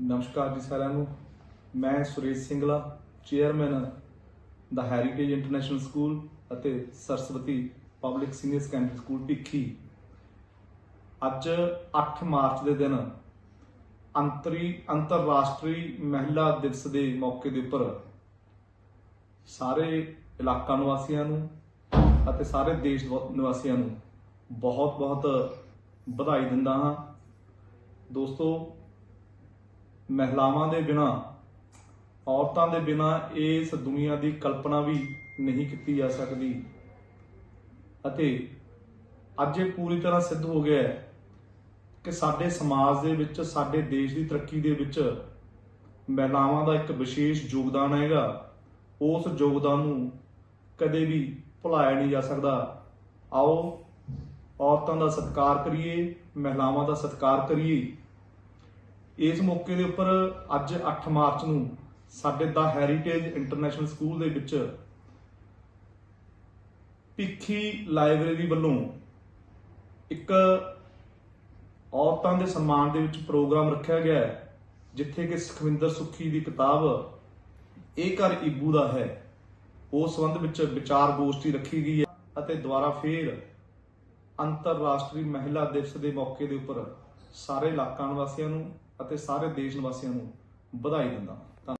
ਨਮਸਕਾਰ ਜੀ ਸਾਰਿਆਂ ਨੂੰ। ਮੈਂ Suresh Singla, chairman the heritage international school ਅਤੇ Saraswati public senior secondary school Bhikhi. ਅੱਜ 8 ਮਾਰਚ ਦੇ ਦਿਨ ਅੰਤਰੀ, ਅੰਤਰਰਾਸ਼ਟਰੀ ਮਹਿਲਾ ਦਿਵਸ ਦੇ ਮੌਕੇ ਦੇ ਉੱਪਰ ਸਾਰੇ ਇਲਾਕਾ ਨਿਵਾਸੀਆਂ ਨੂੰ ਅਤੇ ਸਾਰੇ ਦੇਸ਼ ਨਿਵਾਸੀਆਂ ਨੂੰ ਬਹੁਤ ਬਹੁਤ ਵਧਾਈ ਦਿੰਦਾ ਹਾਂ। ਦੋਸਤੋ ਮਹਿਲਾਵਾਂ ਦੇ ਬਿਨਾ, ਔਰਤਾਂ ਦੇ ਬਿਨਾ ਇਸ ਦੁਨੀਆ ਦੀ ਕਲਪਨਾ ਵੀ ਨਹੀਂ ਕੀਤੀ ਜਾ ਸਕਦੀ। ਅਤੇ ਅੱਜ ਇਹ ਪੂਰੀ ਤਰ੍ਹਾਂ ਸਿੱਧ ਹੋ ਗਿਆ ਹੈ ਕਿ ਸਾਡੇ ਸਮਾਜ ਦੇ ਵਿੱਚ, ਸਾਡੇ ਦੇਸ਼ ਦੀ ਤਰੱਕੀ ਦੇ ਵਿੱਚ ਮਹਿਲਾਵਾਂ ਦਾ ਇੱਕ ਵਿਸ਼ੇਸ਼ ਯੋਗਦਾਨ ਹੈਗਾ। ਉਸ ਯੋਗਦਾਨ ਨੂੰ ਕਦੇ ਵੀ ਭੁਲਾਇਆ ਨਹੀਂ ਜਾ ਸਕਦਾ। ਆਓ, ਔਰਤਾਂ ਦਾ ਸਤਿਕਾਰ ਕਰੀਏ, ਮਹਿਲਾਵਾਂ ਦਾ ਸਤਿਕਾਰ ਕਰੀਏ। ਇਸ ਮੌਕੇ ਦੇ ਉੱਪਰ ਅੱਜ 8 ਮਾਰਚ ਨੂੰ ਸਾਡੇ ਦਾ ਹੈਰੀਟੇਜ ਇੰਟਰਨੈਸ਼ਨਲ ਸਕੂਲ ਦੇ ਵਿੱਚ ਭਿੱਖੀ ਲਾਇਬ੍ਰੇਰੀ ਵੱਲੋਂ ਇੱਕ ਔਰਤਾਂ ਦੇ ਸਨਮਾਨ ਦੇ ਵਿੱਚ ਪ੍ਰੋਗਰਾਮ ਰੱਖਿਆ ਗਿਆ ਹੈ, ਜਿੱਥੇ ਕਿ ਸੁਖਵਿੰਦਰ ਸੁਖੀ ਦੀ ਕਿਤਾਬ ਇਹ ਘਰ ਇਬੂ ਦਾ ਹੈ। ਉਸ ਸੰਬੰਧ ਵਿੱਚ ਵਿਚਾਰ ਗੋਸ਼ਟੀ ਰੱਖੀ ਗਈ ਹੈ ਅਤੇ ਦੁਬਾਰਾ ਫੇਰ ਅੰਤਰਰਾਸ਼ਟਰੀ ਮਹਿਲਾ ਦਿਵਸ ਦੇ ਮੌਕੇ ਦੇ ਉੱਪਰ ਸਾਰੇ ਇਲਾਕਾ ਨਿਵਾਸੀਆਂ ਨੂੰ ਅਤੇ ਸਾਰੇ ਦੇਸ਼ ਨਿਵਾਸੀਆਂ ਨੂੰ ਵਧਾਈ ਦਿੰਦਾ ਹਾਂ।